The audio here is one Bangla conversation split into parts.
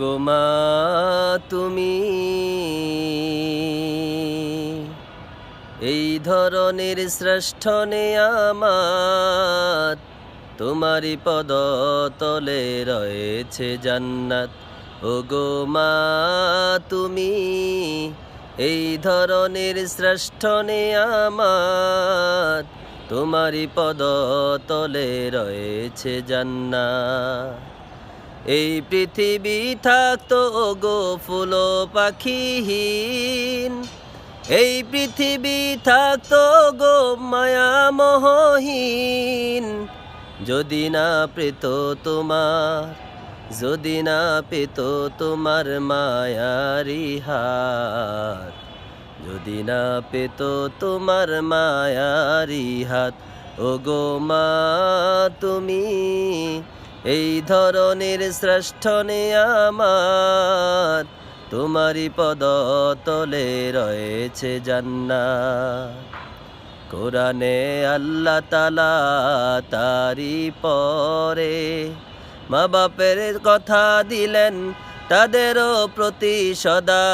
গোমা তুমি। এই ধরনের শ্রেষ্ঠ নেয়ামাত তোমারই পদ তলে রয়েছে জান্নাত। ও গোমা তুমি। এই ধরনের শ্রেষ্ঠ নেয়ামাত তোমারই পদ তলে রয়েছে জান্নাত। এই পৃথিবী থাকতো গো ফুল পাখিহীন। এই পৃথিবী থাকতো গো মায়া মোহহীন। যদি না পেত তোমার, যদি না পেত তোমার মায়ারি হাত। যদি না পেত তোমার মায়ারি হাত ও গো মা তুমি এই ধরনের শ্রেষ্ঠ নেয়ামাত তোমারই পদ তলে রয়েছে জান্নাত। কোরআনে আল্লাহ তালা তারি পরে মা বাপের কথা দিলেন, তাদেরও প্রতি সদা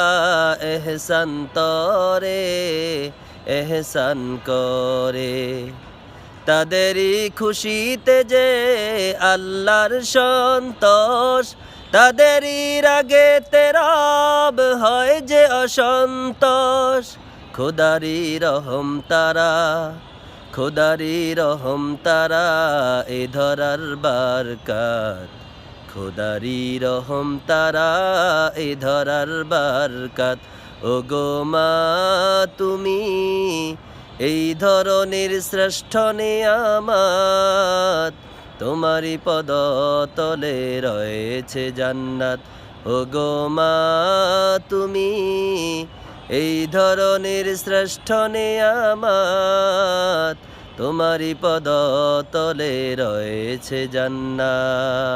এহসান তরে, এহসান করে। তাদেরই খুশিতে যে আল্লাহর সন্তোষ, তাদেরই রাগে তেরব হয় যে অসন্তোষ। খোদারি রহম তারা, খোদারি রহম তারা এ ধরার বারকাত। খোদারি রহম তারা এ ধরার বারকাত। ও গো মা, তুমি এই ধরনের শ্রেষ্ঠ নেয়ামাত তোমারই পদ তলে রয়েছে জান্নাত। ও গো মা, তুমি এই ধরনের শ্রেষ্ঠ নেয়ামাত তোমারই পদ তলে রয়েছে জান্নাত।